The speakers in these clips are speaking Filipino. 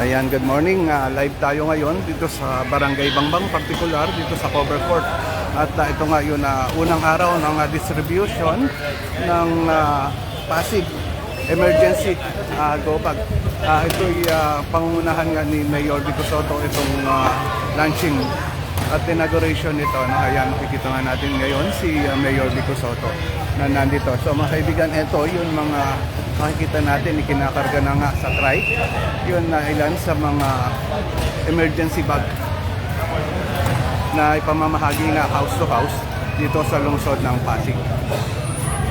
Ayan, good morning. Ah, live tayo ngayon dito sa Barangay Bangbang, particular dito sa Cover Court. At ah, ito nga yun na unang araw ng ah, distribution ng ah, Pasig Emergency uh, Go Bag. Ah, ito'y ah, pangungunahan nga ni Mayor Vico Soto itong ah, launching at inauguration nito. No? Ayan, makikita nga natin ngayon si ah, Mayor Vico Soto na nandito. So mga kaibigan, ito yung mga makikita natin, ikinakarga na nga sa trike. Yun na ilan sa mga emergency bag na ipamamahagi nga house to house dito sa lungsod ng Pasig.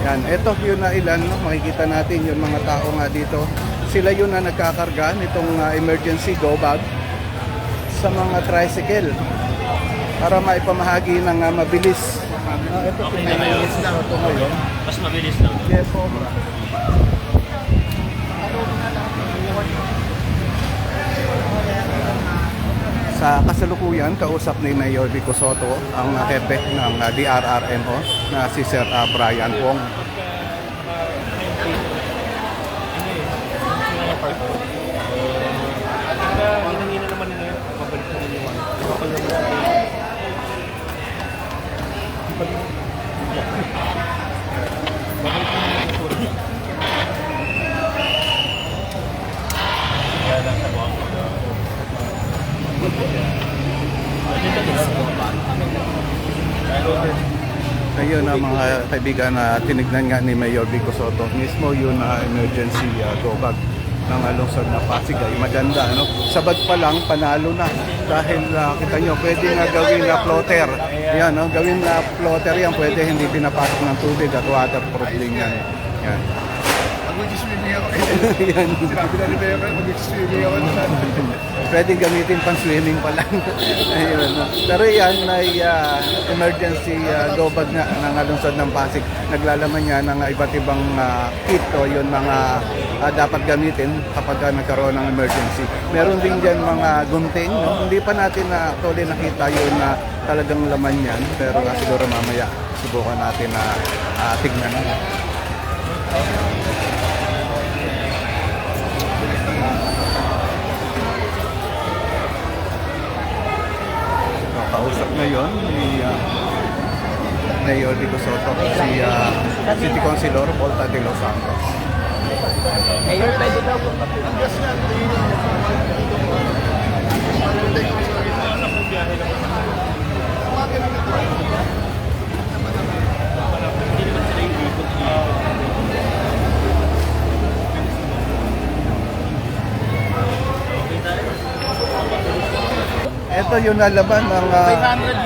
Yan, ito yun na ilan, no? makikita natin yung mga tao nga dito. Sila yun na nagkakarga nitong ah, emergency go bag sa mga tricycle para maipamahagi ng ah, mabilis. Ah, ito pinayos na ngayon. Mas mabilis lang. Yes, sobra. Sa kasalukuyan, kausap ni Mayor Vico Soto ang hepe ng uh, DRRMO na si Sir uh, Brian Wong. Hinangina naman nila yun. Babalik na nila yung ano. Kapal naman sa Ayun na mga kaibigan na tinignan nga ni Mayor Vico Soto mismo yun na emergency uh, go bag ng uh, lungsod na Pasig. Ay maganda no? Sa bag pa lang panalo na. Dahil uh, kita nyo pwede nga gawin na floater yan no? Gawin na floater yan. Pwede hindi pinapasok ng tubig at waterproof din yan. Yan mag-swimming ako, yan sinabi na ni Mayor, mag-swimming ako pwede gamitin pang swimming pa lang. Ayun? Pero yan ay ah, emergency uh, go bag nga ng lungsod ng Pasig. Naglalaman niya ng iba't ibang ah, kit o yun mga ah, dapat gamitin kapag ah, nagkaroon ng emergency. Meron din dyan mga gunting. No? Hindi pa natin na actually nakita yun na talagang laman yan. Pero ah, siguro mamaya subukan natin na ah, tignan. So, kausap ngayon ni uh, Mayor Vico Soto, si uh, City Councilor Volta de Los Santos. Mayor, pwede daw po Ito yung nalaban ng uh,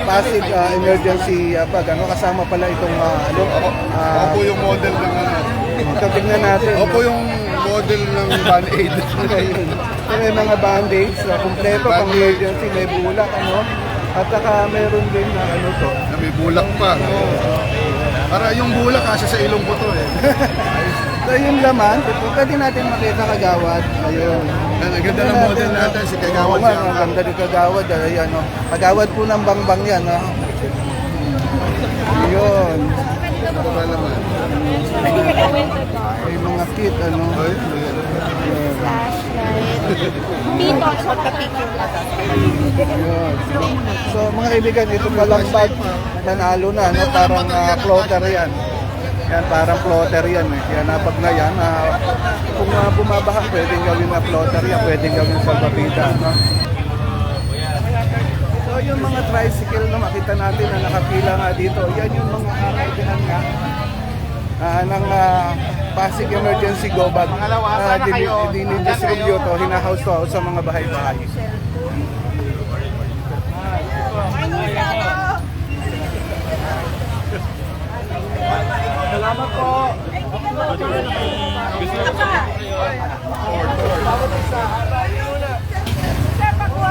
Pasig uh, Emergency uh, Bag. Ano, kasama pala itong uh, ano, Ako uh, po yung model ng ano. ito tignan natin. Ako po yung model ng Band-Aid. Ayun. So, may mga band-aids, uh, kumpleto pang emergency, may bulak, ano. At saka meron din na ano to. na may bulak pa. Para yung bulak kasi sa ilong ko to eh. So yung laman, ito, pwede natin makita kagawad. Ayun. Ang ganda ng model natin, si Kagawad Oo ang ganda ni kagawad. Ayan, no. Kagawad po ng bangbang yan, no. Ayun. Ano ba naman? May mga kit, ano. Ay, Dito, sa pagka-picture lang. Ayun. So mga kaibigan, ito palang bag nanalo na, no? Parang ah, floater yan. Yan, parang floater yan eh. Kaya napag na yan, ah, kung uh, bumabaha, pwedeng gawin na floater yan, pwedeng gawin salvavida, no? So yung mga tricycle na makita natin na nakapila nga dito, yan yung mga kakaibigan nga ah, ng ah, Pasig Emergency Go Bag na uh, dinidistribute o hinahouse to house sa mga bahay-bahay. Salamat po. Sir, pakuha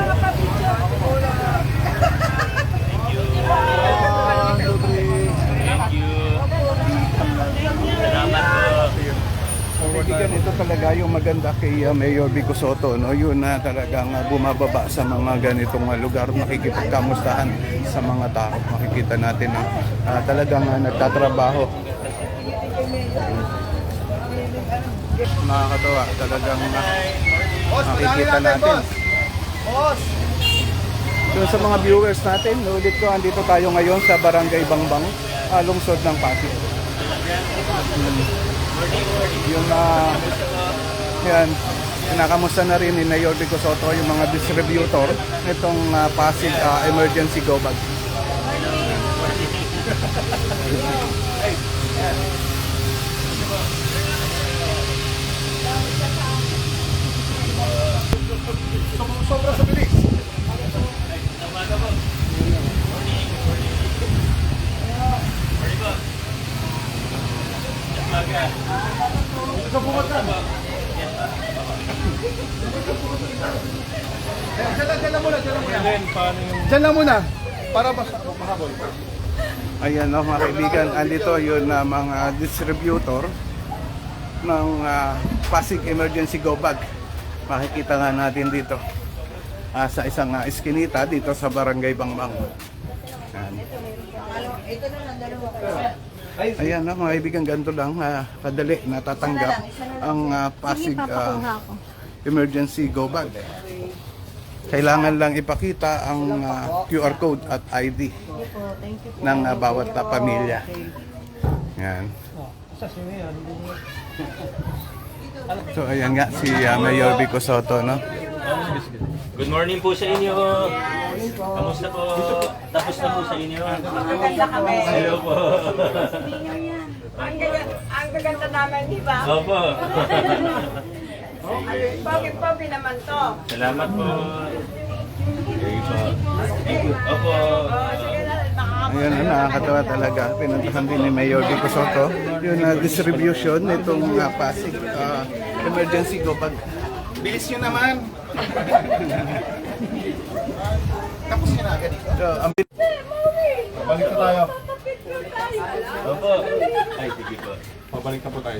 Kaibigan, ito talaga yung maganda kay uh, Mayor Vico Soto. No? Yun na talagang uh, bumababa sa mga ganitong uh, lugar, makikipagkamustahan sa mga tao. Makikita natin na uh, talagang uh, nagtatrabaho. Nakakatawa, talagang uh, makikita natin. Doon sa mga viewers natin, ulit ko, andito tayo ngayon sa Barangay Bangbang, ah, lungsod ng Pasig. Hmm. Yung ah, yan, kinakamusta na rin ni Mayor Vico yung mga distributor nitong ah, Pasig ah, Emergency Go Bag. Para mas mahabol. Ayan no, mga kaibigan, andito yun na mga distributor ng ah, Pasig Emergency Go Bag. Makikita nga natin dito ah, sa isang ah, eskinita dito sa Barangay Bangbang. Ayan. Ayan no, mga kaibigan, ganito lang ah, kadali natatanggap ang ah, Pasig ah, Emergency Go Bag. Kailangan lang ipakita ang ah, QR code at ID ng ah, bawat ah, pamilya. Yan. So ayan nga si ah, Mayor Vico Soto no. Good morning po sa inyo. Kamusta po? Tapos na po sa inyo. Maganda kami. Hello po. Ang gaganda naman, di ba? Opo. Pogi-pogi naman to. Salamat po. Okay po. Opo. Oh, sige na, Ayan na nakakatawa talaga. Pinuntahan din ni Mayor Vico Soto yung ah, distribution nitong ah, Pasig ah, Emergency Go Bag. Bilis nyo naman. Tapos nyo na agad. So, ang Balik na tayo. Opo. Ay, sige po. Pabalik na po tayo.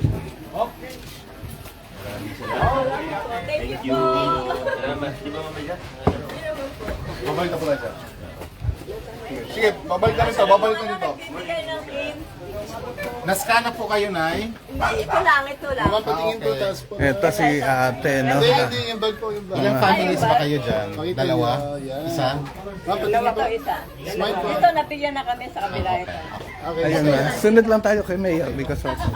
Thank you. Salamat. Di ba mamaya? Babalik na po tayo. sir. Sige, babalik na rin to. Babalik na dito. Bigay ng game. Po kayo, Nay. Hindi, ito lang, ito lang. Mukhang patingin po, tapos po. Ito si ate no. Hindi, hindi, yung bag po, yung bag. Ilang families ba kayo dyan? Dalawa? Isa? Dalawa to isa. Smile po. Ito, napigyan na kami sa kabila ito. Okay. Ayan na. Sunod lang tayo kay Mayor Vico Soto.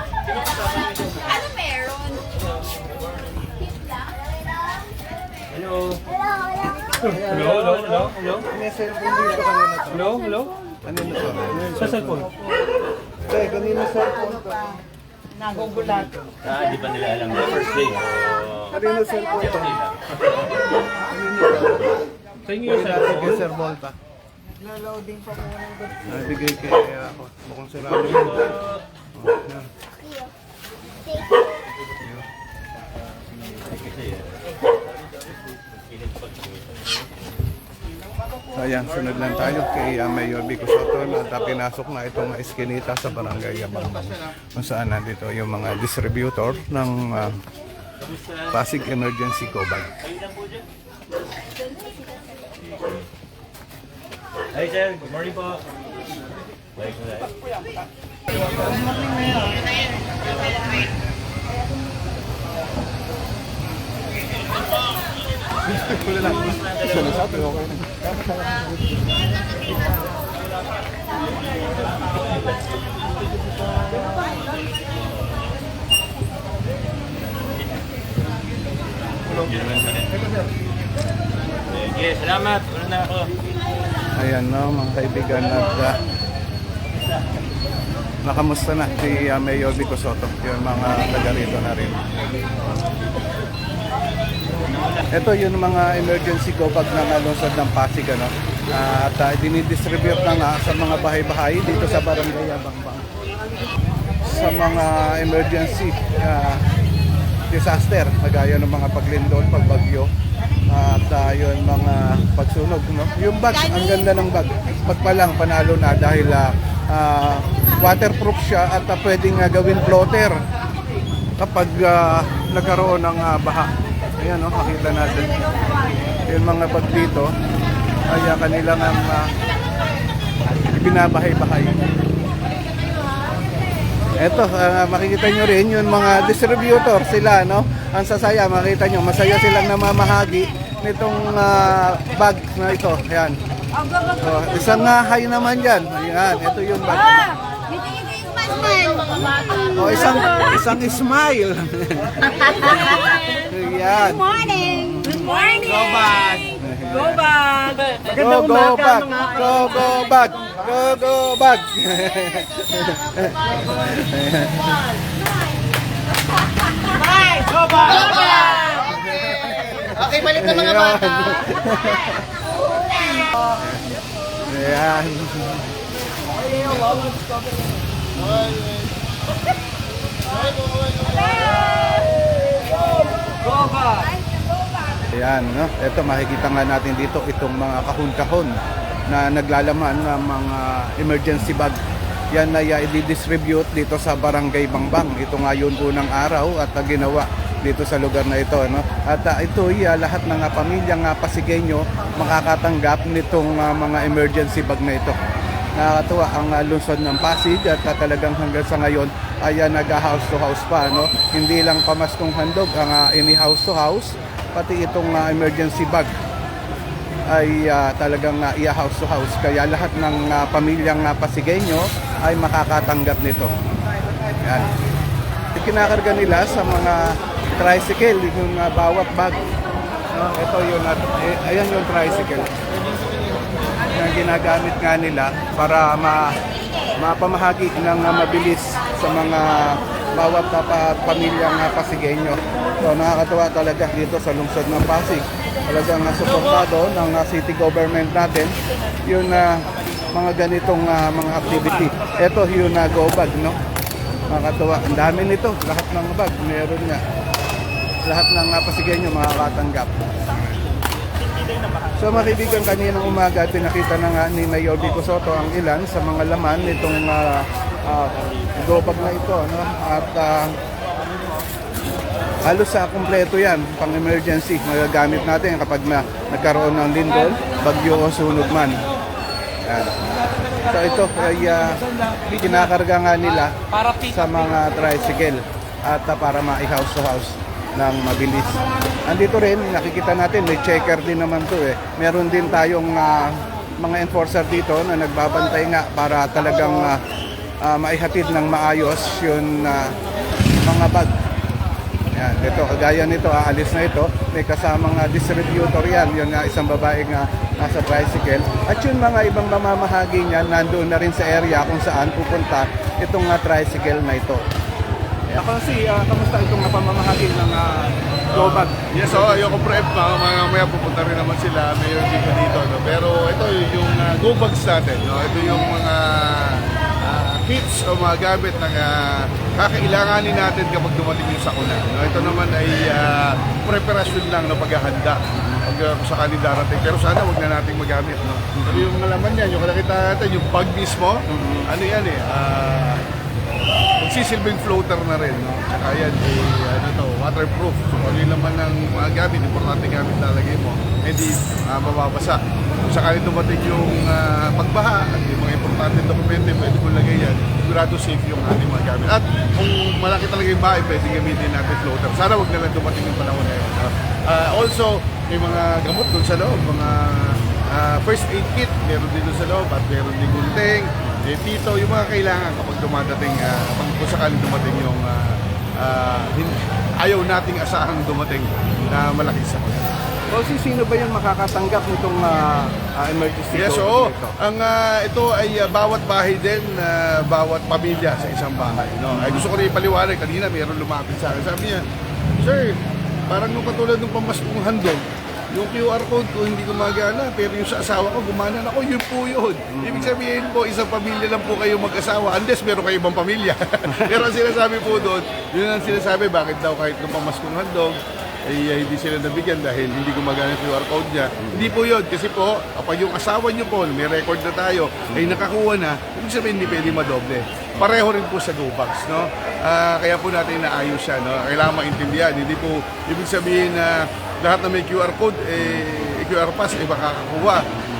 Hello. Hello, hello, hello, hello. May cellphone dito kanina to. Hello? Hello? Kanina to. Sa cellphone? Tay, kanina cellphone to. Nagugulat. Ah, di ba nila alam na first day? Oh. Kanina cellphone to. Sa inyo yung Kay cellphone? Sir Volta. Loading pa muna ng gusto. Nabigay kay uh, ako. Mukhang sarado yun. So ayan, sunod lang tayo kay uh, Mayor Vico Soto na uh, pinasok na itong eskinita sa barangay Abangbang kung saan nandito yung mga distributor ng uh, Pasig Emergency Go Bag. Hi sir, good morning po. Balik mo tayo. Yun lang sa salamat. Una na. Ayan no, mga kaibigan at uh, nakamusta na si uh, Mayor Vico yung mga taga rito na rin. Ito yung mga emergency go bag ng uh, lungsod ng Pasig ano. At uh, dinidistribute na nga sa mga bahay-bahay dito sa Barangay Abangbang. Sa mga emergency ah, disaster, kagaya ng mga paglindol, pagbagyo, at uh, yun mga pagsunog. No? Yung bag, ang ganda ng bag. Bag pa lang, panalo na dahil ah, ah, waterproof siya at uh, pwedeng ah, gawin floater kapag ah, nagkaroon ng ah, baha. Ayan, no, makita natin. Yung mga bag dito ay ah, kanilang ang uh, ibinabahay-bahay. Eto, ah, makikita nyo rin yung mga distributor sila, no? Ang sasaya, makita nyo, masaya silang namamahagi nitong ah, bag na ito. Ayan. Oh, isang nga high naman yan. Ayan, ito yung bag. Oh, isang isang smile. Ayan. Morning! Good morning! Go bag! Go bag! Go, go back. Go, go back. Go, go back. Go bag! Okay, balik na mga bata. Ayan. Go bag! Ayan, no? Ito makikita nga natin dito itong mga kahon-kahon na naglalaman ng mga emergency bag. Yan na uh, i-distribute dito sa Barangay Bangbang. Ito nga yun unang araw at uh, ginawa dito sa lugar na ito. No? At uh, ito ay uh, lahat ng uh, pamilyang uh, Pasigueño makakatanggap nitong uh, mga emergency bag na ito. Nakakatuwa ang uh, lungsod ng Pasig at uh, talagang hanggang sa ngayon ay uh, nag-house to house pa. No? Hindi lang pamaskong handog ang uh, house to house, pati itong uh, emergency bag ay uh, talagang uh, iya house to house. Kaya lahat ng uh, pamilyang uh, Pasigueño ay makakatanggap nito. Yan. Kinakarga nila sa mga tricycle yung uh, bawat bag. Ito yun, at, eh, ayan yung tricycle na ginagamit nga nila para ma mapamahagi ng mabilis sa mga bawat pa, pamilyang uh, Pasigueño. So nakakatuwa talaga dito sa lungsod ng Pasig. Talagang uh, suportado ng uh, city government natin yung uh, mga ganitong uh, mga activity. Ito yung uh, go bag, no? Nakakatuwa. Ang dami nito. Lahat ng bag, meron nga. Lahat ng uh, Pasigueño makakatanggap. So mga kaibigan, kaninang umaga pinakita na nga ni Mayor Vico Soto ang ilan sa mga laman nitong uh, uh, go bag na ito. No? At uh, halos sa kumpleto yan, pang emergency, magagamit natin kapag na nagkaroon ng lindol, bagyo o sunog man. Yan. So ito ay uh, kinakarga nga nila sa mga tricycle at uh, para ma-house to house ng mabilis. Andito rin, nakikita natin, may checker din naman to eh. Meron din tayong ah, mga enforcer dito na nagbabantay nga para talagang ah, ah, maihatid ng maayos yung ah, mga bag. Yan, ito, kagaya nito, aalis na ito. May kasamang uh, distributor yan, yung uh, isang babaeng uh, nasa tricycle. At yung mga ibang mamamahagi niyan, nandoon na rin sa area kung saan pupunta itong uh, tricycle na ito. Ako si, uh, kamusta itong napamamahagi ng uh, go bag? Yes, oh, yung prep pa, mga maya pupunta rin naman sila, mayor dito dito, no? Pero ito yung uh, go bags natin, no? Ito yung mga kits o mga gamit na uh, kakailanganin natin kapag dumating yung sakuna. No? Ito naman ay uh, preparasyon lang na paghahanda pag uh, sakali darating. Pero sana wag na nating magamit. No? Pero yung laman yan, yung nakita natin, yung bag mismo, ano yan eh, ah, magsisilbing floater na rin. No? Tsaka yan, eh, ano to, waterproof. So kung yung laman ng mga gamit, importante gamit lalagay mo, hindi ah, mababasa. Kung sakali dumating yung ah, pagbaha at yung mga importante dokumento, pwede mo lagay yan, sigurado safe yung ating mga gamit. At kung malaki talaga yung bahay, pwede gamitin natin floater. Sana wag na lang dumating yung panahon na yun. Ah, also, may mga gamot doon sa loob, mga ah, first aid kit, meron din doon sa loob, at meron din gunting, eh, dito, yung mga kailangan kapag dumadating, uh, kapag kung sakaling dumating yung ah, hin- ayaw nating asahang dumating na malaking sakit. O si sino ba yung makakatanggap nitong uh, uh, emergency Yes, oo. Ang ah, ito ay ah, bawat bahay din, ah, bawat pamilya sa isang bahay. No? Ay gusto ko rin ipaliwanag, kanina mayroon lumapit sa akin. Sabi niya, Sir, parang nung katulad ng pamaskong handog, yung QR code ko hindi gumagana, pero yung sa asawa ko gumana na ako, yun po yun. Ibig sabihin po, isang pamilya lang po kayo mag-asawa, unless meron kayo ibang pamilya. pero ang sinasabi po doon, yun ang sinasabi, bakit daw kahit nung pamaskong handog, ay eh, hindi sila nabigyan dahil hindi gumagana yung QR code niya. Hindi po yun. Kasi po, kapag yung asawa niyo po, may record na tayo, ay nakakuha na, ibig sabihin hindi pwede madoble. Pareho rin po sa GoBox, no? Ah, kaya po natin naayos siya, no? Kailangan maintindihan. Hindi po, ibig sabihin na lahat na may QR code, eh, QR pass, eh, makakakuha.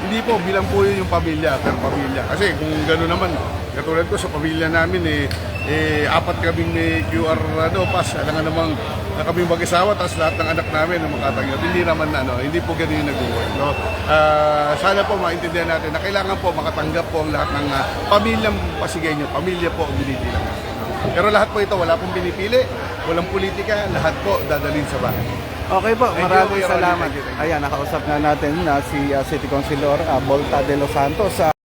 Hindi po, bilang po yun yung pamilya, per pamilya. Kasi kung gano'n naman, Katulad ko sa pamilya namin eh, eh apat kaming may QR ano, pass. Alam nga namang na kami mag-isawa, tapos lahat ng anak namin na makatanggap. Hindi naman ano, hindi po ganun yung nag-work. No? Ah, sana po maintindihan natin na kailangan po makatanggap po ang lahat ng ah, pamilyang Pasigueño. Pamilya po ang binibilang natin. no? Pero lahat po ito, wala pong pinipili, walang politika, lahat po dadalhin sa bahay. Okay po, maraming salamat. Ayan, nakausap na natin na si uh, City Councilor uh, Volta de los Santos. Uh,